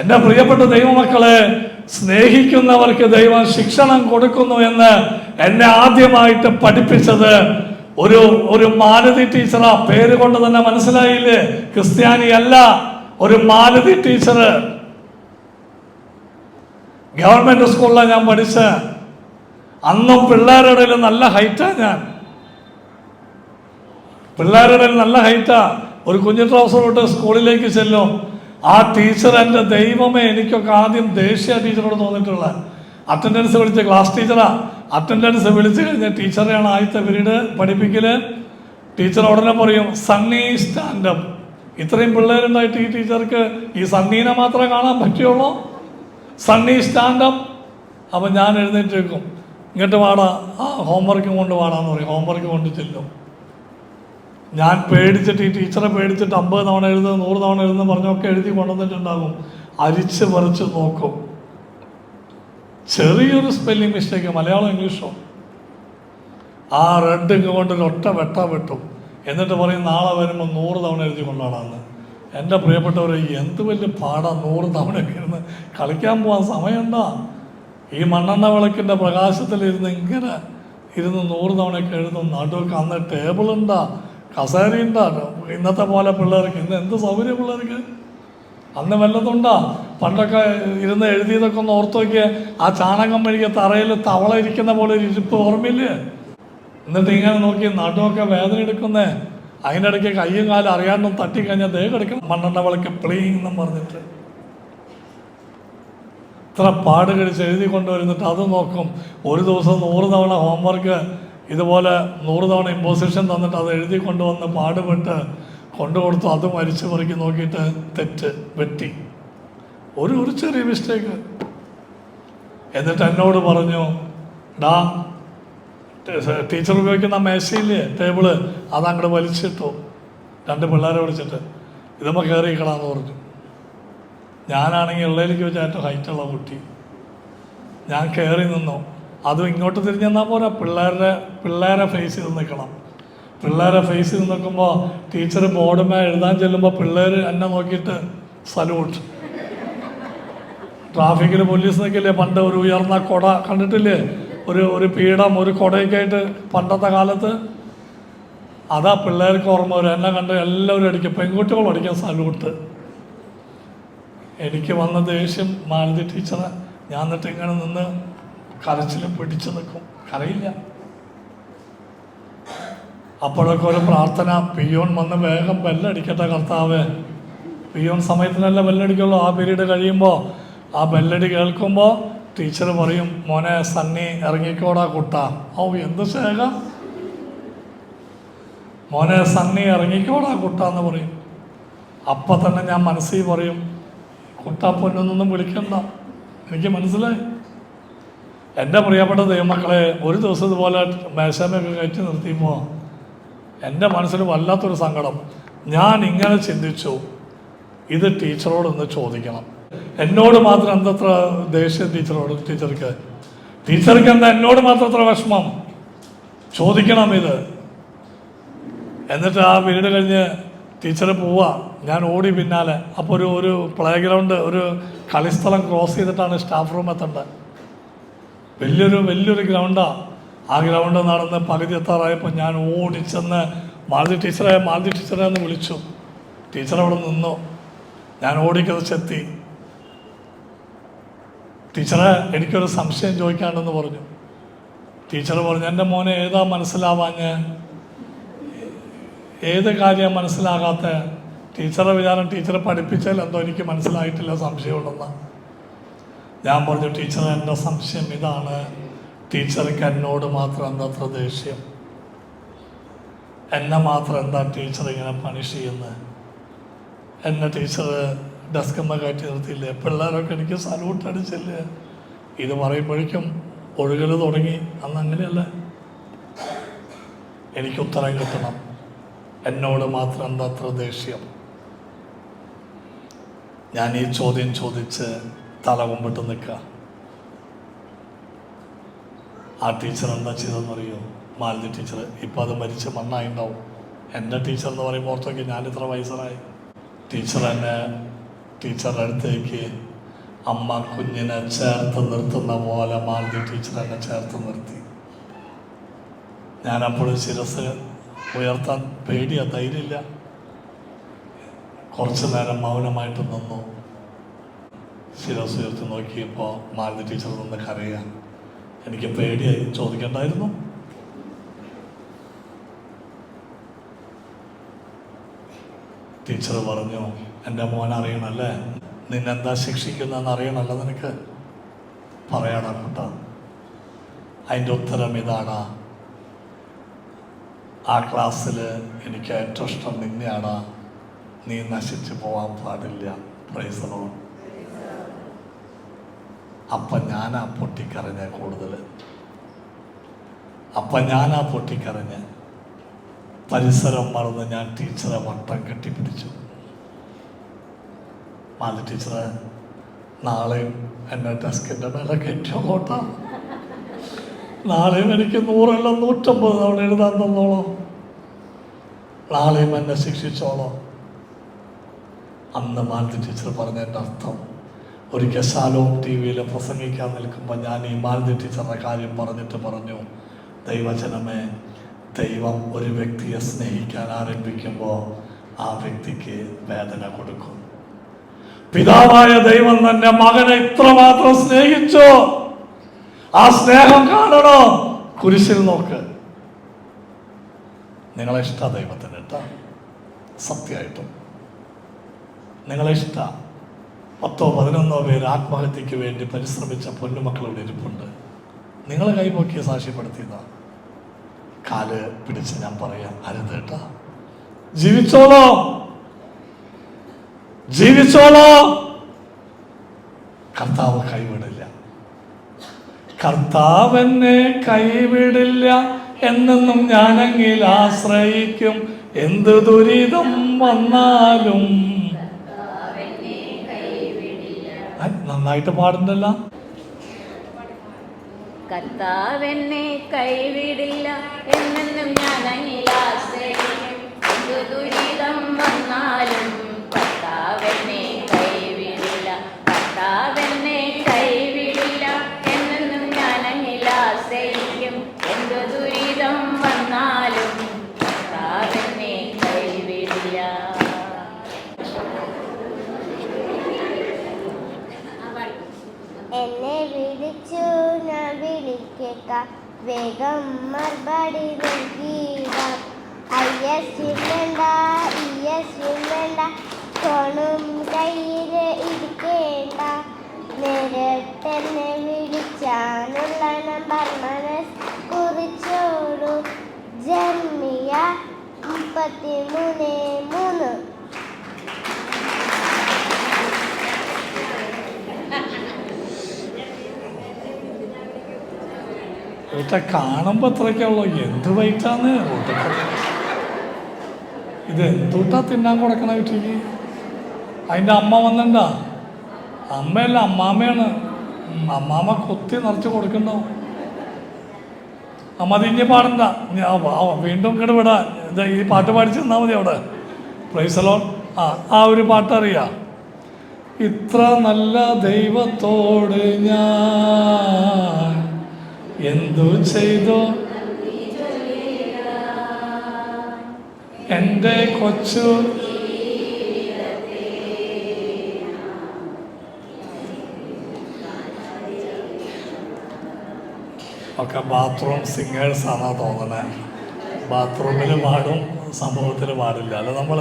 എന്റെ പ്രിയപ്പെട്ട ദൈവമക്കളെ സ്നേഹിക്കുന്നവർക്ക് ദൈവം ശിക്ഷണം കൊടുക്കുന്നു എന്ന് എന്നെ ആദ്യമായിട്ട് പഠിപ്പിച്ചത് ഒരു ഒരു മാലതി ടീച്ചറാ. പേര് കൊണ്ട് തന്നെ മനസ്സിലായില്ലേ? ക്രിസ്ത്യാനി അല്ല ഒരു മാലതി ടീച്ചർ ഗവൺമെന്റ് സ്കൂളിലാണ് ഞാൻ പഠിച്ച. അന്നും പിള്ളേരുടെ നല്ല ഹൈറ്റാ ഞാൻ. പിള്ളേരുടെ നല്ല ഹൈറ്റാ. ഒരു കുഞ്ഞു ട്രൗസർ ഇട്ട് സ്കൂളിലേക്ക് ചെല്ലും. ആ ടീച്ചർ എന്റെ ദൈവമേ എനിക്കൊക്കെ ആദ്യം ദേശീയ ടീച്ചറോട് തോന്നിയിട്ടുള്ള അറ്റൻഡൻസ് വിളിച്ച ക്ലാസ് ടീച്ചറാ അറ്റൻഡൻസ് വിളിച്ചു കഴിഞ്ഞ ടീച്ചറെയാണ് ആദ്യത്തെ പീരീഡ് പഠിപ്പിക്കൽ. ടീച്ചർ ഉടനെ പറയും സണ്ണി സ്റ്റാൻഡപ്പ് ഇത്രയും പിള്ളേരുണ്ടായിട്ട് ഈ ടീച്ചർക്ക് ഈ സണ്ണീനെ മാത്രമേ കാണാൻ പറ്റുള്ളൂ. സണ്ണി സ്റ്റാൻഡപ്പ് അപ്പം ഞാൻ എഴുന്നേറ്റ് വെക്കും ഇങ്ങോട്ട് വാടാ. ആ ഹോംവർക്ക് കൊണ്ട് വാടാന്ന് പറയും. ഹോംവർക്ക് കൊണ്ട് ചെല്ലും. ഞാൻ പേടിച്ചിട്ട് ഈ ടീച്ചറെ പേടിച്ചിട്ട് അമ്പത് തവണ എഴുതുന്നത് നൂറ് തവണ എഴുതുന്ന പറഞ്ഞൊക്കെ എഴുതി കൊണ്ടുവന്നിട്ടുണ്ടാകും. അരിച്ച് പറിച്ച് നോക്കും. ചെറിയൊരു സ്പെല്ലിംഗ് മിസ്റ്റേക്ക് മലയാളം ഇംഗ്ലീഷോ? ആ റെഡ് കൊണ്ട് ഒറ്റ വെട്ട വെട്ടും. എന്നിട്ട് പറയും നാളെ വരുമ്പോൾ നൂറ് തവണ എഴുതി കൊണ്ടാടാന്ന്. എന്റെ പ്രിയപ്പെട്ടവർ എന്ത് വലിയ പാടാ നൂറ് തവണയൊക്കെ ഇരുന്ന് കളിക്കാൻ പോകാൻ സമയമുണ്ടോ? ഈ മണ്ണെണ്ണ വിളക്കിന്റെ പ്രകാശത്തിലിരുന്ന് ഇങ്ങനെ ഇരുന്ന് നൂറ് തവണയൊക്കെ എഴുതും നടുവൊക്കെ അന്ന് ടേബിൾ ഉണ്ടാ കസേര ഉണ്ടാ ഇന്നത്തെ പോലെ പിള്ളേർക്ക് ഇന്ന് എന്ത് സൗകര്യം പിള്ളേർക്ക്? അന്ന് വല്ലതുണ്ടാ? പണ്ടൊക്കെ ഇരുന്ന് എഴുതിയതൊക്കെ ഒന്ന് ഓർത്ത് നോക്കിയ. ആ ചാണകം വഴിക്ക് തറയിൽ തവള ഇരിക്കുന്ന പോലെ ഒരു ഇരിപ്പ് ഓർമ്മയില്ലേ? എന്നിട്ട് ഇങ്ങനെ നോക്കി നടുവൊക്കെ വേദന എടുക്കുന്നേ. അതിന്റെ ഇടയ്ക്ക് കയ്യും കാലും അറിയാണ്ടും തട്ടിക്കഴിഞ്ഞാൽ ദേഹം എടുക്കും മണ്ണെണ്ണ വിളക്ക് പ്ലീന്നും പറഞ്ഞിട്ട്. ഇത്ര പാട് കഴിച്ച് എഴുതി കൊണ്ടുവരുന്നിട്ട് അത് നോക്കും. ഒരു ദിവസം നൂറ് തവണ ഹോംവർക്ക് ഇതുപോലെ നൂറ് തവണ ഇമ്പോസിഷൻ തന്നിട്ട് അത് എഴുതി കൊണ്ടുവന്ന് പാടുപെട്ട് കൊണ്ടു കൊടുത്തു അത് മരിച്ചു പറിക്കി നോക്കിയിട്ട് തെറ്റ് വെട്ടി. ഒരു ഒരു ചെറിയ മിസ്റ്റേക്ക് എന്നിട്ട് എന്നോട് പറഞ്ഞു ഡാ ടീച്ചർ ഉപയോഗിക്കുന്ന മേശയില്ലേ ടേബിൾ അത് അങ്ങോട്ട് വലിച്ചിട്ടു. രണ്ട് പിള്ളേരെ വിളിച്ചിട്ട് ഇതുമ്പോൾ കയറിയിക്കണമെന്ന് പറഞ്ഞു. ഞാനാണെങ്കിൽ ഉള്ളതിലേക്ക് വെച്ച ഏറ്റവും ഹൈറ്റുള്ള കുട്ടി. ഞാൻ കയറി നിന്നു. അതും ഇങ്ങോട്ട് തിരിഞ്ഞെന്നാൽ പോരാ? പിള്ളേരുടെ പിള്ളേരെ ഫേസ് ചെയ്ത് നിൽക്കണം പിള്ളേരെ ഫേസ് ചെയ്ത് നിൽക്കുമ്പോൾ ടീച്ചർ ബോർഡുമേ എഴുതാൻ ചെല്ലുമ്പോൾ പിള്ളേർ എന്നെ നോക്കിയിട്ട് സലൂട്ട് ട്രാഫിക്കിൽ പോലീസ് നിൽക്കില്ലേ? പണ്ട് ഒരു ഉയർന്ന കൊട കണ്ടിട്ടില്ലേ? ഒരു ഒരു പീഠം ഒരു കൊടയൊക്കെ ആയിട്ട് പണ്ടത്തെ കാലത്ത്. അതാ പിള്ളേർക്ക് ഓർമ്മ വരും. എന്നെ കണ്ട് എല്ലാവരും അടിക്കും. പെൺകുട്ടികൾ അടിക്കാൻ സല്യൂട്ട് എനിക്ക് വന്ന ദേഷ്യം മാലതി ടീച്ചറെ ഞാൻ എന്നിട്ട് ഇങ്ങനെ നിന്ന് കരച്ചിലും പിടിച്ചു നിൽക്കും. കരയില്ല. അപ്പോഴൊക്കെ ഒരു പ്രാർത്ഥന പിയോൺ വന്ന് വേഗം ബെല്ലടിക്കട്ടെ കർത്താവ്. പിയോൺ സമയത്തിനല്ല ബെല്ലടിക്കുള്ളൂ. ആ പീരീഡ് കഴിയുമ്പോൾ ആ ബെല്ലടി കേൾക്കുമ്പോൾ ടീച്ചർ പറയും മോനെ സണ്ണി ഇറങ്ങിക്കോടാ കുട്ട. ഓ എന്ത് ശേഖ മോനെ സണ്ണി ഇറങ്ങിക്കോടാ കുട്ട എന്ന് പറയും. അപ്പം തന്നെ ഞാൻ മനസ്സിൽ പറയും കുട്ട പൊന്നൊന്നും വിളിക്കണ്ട. എനിക്ക് മനസ്സിലായി. എന്റെ പ്രിയപ്പെട്ട ദൈവമക്കളെ ഒരു ദിവസം ഇതുപോലെ മേശമൊക്കെ കയറ്റി നിർത്തിയപ്പോൾ എന്റെ മനസ്സിൽ വല്ലാത്തൊരു സങ്കടം. ഞാൻ ഇങ്ങനെ ചിന്തിച്ചു ഇത് ടീച്ചറോടൊന്ന് ചോദിക്കണം. എന്നോട് മാത്രം എന്തത്ര ദേഷ്യം ടീച്ചറോട് ടീച്ചർക്ക്? ടീച്ചർക്ക് എന്താ എന്നോട് മാത്രം എത്ര വിഷമം? ചോദിക്കണം ഇത്. എന്നിട്ട് ആ വീട് കഴിഞ്ഞ് ടീച്ചർ പോവാ. ഞാൻ ഓടി പിന്നാലെ. അപ്പോൾ ഒരു ഒരു പ്ലേ ഗ്രൗണ്ട് ഒരു കളിസ്ഥലം ക്രോസ് ചെയ്തിട്ടാണ് സ്റ്റാഫ് റൂം എത്തേണ്ടത്. വലിയൊരു വലിയൊരു ഗ്രൗണ്ടാണ് ആ ഗ്രൗണ്ട് നടന്ന് പകുതി എത്താറായപ്പോൾ ഞാൻ ഓടിച്ചെന്ന് മാലതി ടീച്ചറെ മാലതി ടീച്ചറെ എന്ന് വിളിച്ചു. ടീച്ചർ അവിടെ നിന്നു. ഞാൻ ഓടിക്കതച്ചെത്തി. ടീച്ചറെ എനിക്കൊരു സംശയം ചോദിക്കാണ്ടെന്ന് പറഞ്ഞു. ടീച്ചർ പറഞ്ഞു എന്റെ മോനെ ഏതാ മനസ്സിലാവാഞ്ഞ്? ഏത് കാര്യം മനസ്സിലാകാത്ത? ടീച്ചറെ വിചാരം ടീച്ചറെ പഠിപ്പിച്ചാൽ എന്തോ എനിക്ക് മനസ്സിലായിട്ടില്ല സംശയമുണ്ടെന്ന്. ഞാൻ പറഞ്ഞു ടീച്ചർ എന്റെ സംശയം ഇതാണ്. ടീച്ചർക്ക് എന്നോട് മാത്രം എന്താ ദേഷ്യം എന്നെ മാത്രം എന്താ ടീച്ചർ ഇങ്ങനെ പണിഷ് ചെയ്യുന്നത്? എന്നെ ടീച്ചർ ഡെസ്കമ്മ കയറ്റി നിർത്തിയില്ലേ? പിള്ളേരൊക്കെ എനിക്ക് സല്യൂട്ട് അടിച്ചില്ലേ? ഇത് പറയുമ്പോഴേക്കും ഒഴുകൽ തുടങ്ങി. അന്ന് അങ്ങനെയല്ല. എനിക്ക് ഉത്തരം കിട്ടണം. എന്നോട് മാത്രം എന്താ ദേഷ്യം ഞാൻ ഈ ചോദ്യം ചോദിച്ച് തല മുമ്പിട്ട് നിൽക്കുക. ആ ടീച്ചർ എന്താ ചെയ്തതെന്ന് അറിയോ മാലിന്യ ടീച്ചർ ഇപ്പം അത് മണ്ണായി ഉണ്ടാവും എന്റെ ടീച്ചർ എന്ന് പറയുമ്പോൾ ഓർത്തൊക്കെ ഞാൻ ഇത്ര വയസ്സറായി ടീച്ചർ എന്നെ ടീച്ചറുടെ അടുത്തേക്ക് അമ്മ കുഞ്ഞിനെ ചേർത്ത് നിർത്തുന്ന പോലെ മാലിന്യ ടീച്ചർ എന്നെ ചേർത്ത് നിർത്തി. ഞാനപ്പോഴും ശിരസ് ഉയർത്താൻ പേടിയാ ധൈര്യമില്ല. കുറച്ച് നേരം മൗനമായിട്ട് നിന്നു. ശിരസ് ഉയർത്തി നോക്കിയപ്പോൾ മാലിന്യ ടീച്ചർ നിന്ന് കരയുക. എനിക്ക് പേടിയായി. ചോദിക്കണ്ടായിരുന്നു? ടീച്ചർ പറഞ്ഞു എന്റെ മോൻ അറിയണല്ലേ? നിന്നെന്താ ശിക്ഷിക്കുന്നതെന്ന് അറിയണല്ലോ നിനക്ക്? പറയണം കേട്ടോ. അതിന്റെ ഉത്തരം ഇതാണ്. ആ ക്ലാസ്സിൽ എനിക്ക് ഏറ്റവും ഇഷ്ടം നിന്നെയാണ്. നീ നശിച്ചു പോകാൻ പാടില്ല. പ്രൈസറോ അപ്പം ഞാനാ പൊട്ടിക്കരഞ്ഞ കൂടുതൽ. അപ്പം ഞാനാ പൊട്ടിക്കറിഞ്ഞ് പരിസരം മറന്ന് ഞാൻ ടീച്ചറെ വട്ടം കെട്ടിപ്പിടിച്ചു. മാല ടീച്ചറെ നാളെയും എന്റെ ഡെസ്കിന്റെ മേലെ കെട്ടിയോട്ടാ നാളെയും എനിക്ക് നൂറല്ല നൂറ്റമ്പത് തവണ എഴുതാൻ തന്നോളോ. നാളെയും എന്നെ ശിക്ഷിച്ചോളോ. അന്ന് മാലതി ടീച്ചർ പറഞ്ഞതിന്റെ അർത്ഥം ഒരിക്കൽ ശാലോം ടി വിയിൽ പ്രസംഗിക്കാൻ നിൽക്കുമ്പോൾ ഞാൻ ഈ മാലതി ടീച്ചറുടെ കാര്യം പറഞ്ഞിട്ട് പറഞ്ഞു. ദൈവജനമേ ദൈവം ഒരു വ്യക്തിയെ സ്നേഹിക്കാൻ ആരംഭിക്കുമ്പോൾ ആ വ്യക്തിക്ക് വേദന കൊടുക്കും. പിതാവായ ദൈവം തന്നെ മകനെ ഇത്രമാത്രം സ്നേഹിച്ചു? ആ സ്നേഹം കാണണോ? കുരിശിൽ നോക്ക്. നിങ്ങളെ ഇഷ്ട ദൈവത്തിന് കേട്ടോ സത്യമായിട്ടും. നിങ്ങളെ ഇഷ്ട. പത്തോ പതിനൊന്നോ പേര് ആത്മഹത്യക്ക് വേണ്ടി പരിശ്രമിച്ച പൊന്നുമക്കളുടെ ഇരിപ്പുണ്ട്. നിങ്ങളെ കൈപോക്കിയ സാക്ഷ്യപ്പെടുത്തിയതാണ് കാൽ പിടിച്ച് ഞാൻ പറയാം അരുത് ജീവിച്ചോളോ. ജീവിച്ചോളോ. കർത്താവ് കൈവിടില്ല. കർത്താവെന്നെ കൈവിടില്ല എന്നെന്നും ഞാനെങ്കിൽ ആശ്രയിക്കും. എന്ത് ദുരിതം വന്നാലും നന്നായിട്ട് പാടുന്നല്ല കർത്താവെന്നെ കൈവിടില്ല എന്നെന്നും ഞാൻ അങ്ങിലാശ്രയിക്കും എന്തു ദുരിതം വന്നാലും എന്നെ വിളിച്ചു ഞാൻ വിളിക്കുക വേഗം മറുപടി നൽകിയിടാം. ഐ എസ് വേണ്ട കയ്യിൽ ഇരിക്കേണ്ട. നേരിട്ടെന്നെ വിളിച്ചാനുള്ള നമ്പർ മനസ് കുറിച്ചോളൂ ജന്മിയ മുപ്പത്തി മൂന്ന് മൂന്ന്. ഇവറ്റ കാണുമ്പോൾ അത്രയ്ക്കുള്ളൂ. എന്ത് വൈറ്റാന്ന്? ഇത് എന്തുട്ടാ തിന്നാൻ കൊടുക്കണ വീട്ടിലേക്ക്? അതിന്റെ അമ്മ വന്നിണ്ടാ? അമ്മയല്ല അമ്മാമ്മയാണ് അമ്മാമ്മ കൊത്തി നിറച്ച് കൊടുക്കണ്ടാവും അമ്മ തിഞ്ഞ് പാടണ്ട. വീണ്ടും ഇങ്ങോട്ട് വിടാ. ഇത് ഈ പാട്ട് പാടിച്ച് തന്നാൽ മതി അവിടെ. പ്രൈസലോ ആ ആ ഒരു പാട്ട് അറിയാം. ഇത്ര നല്ല ദൈവത്തോട് ഞാൻ എന്തു ചെയ്തു? എന്റെ കൊച്ചു ഒക്കെ ബാത്റൂം സിംഗേഴ്സാണെന്നാണ് തോന്നണേ. ബാത്റൂമിൽ പാടും സമൂഹത്തിൽ പാടില്ല. അല്ല നമ്മൾ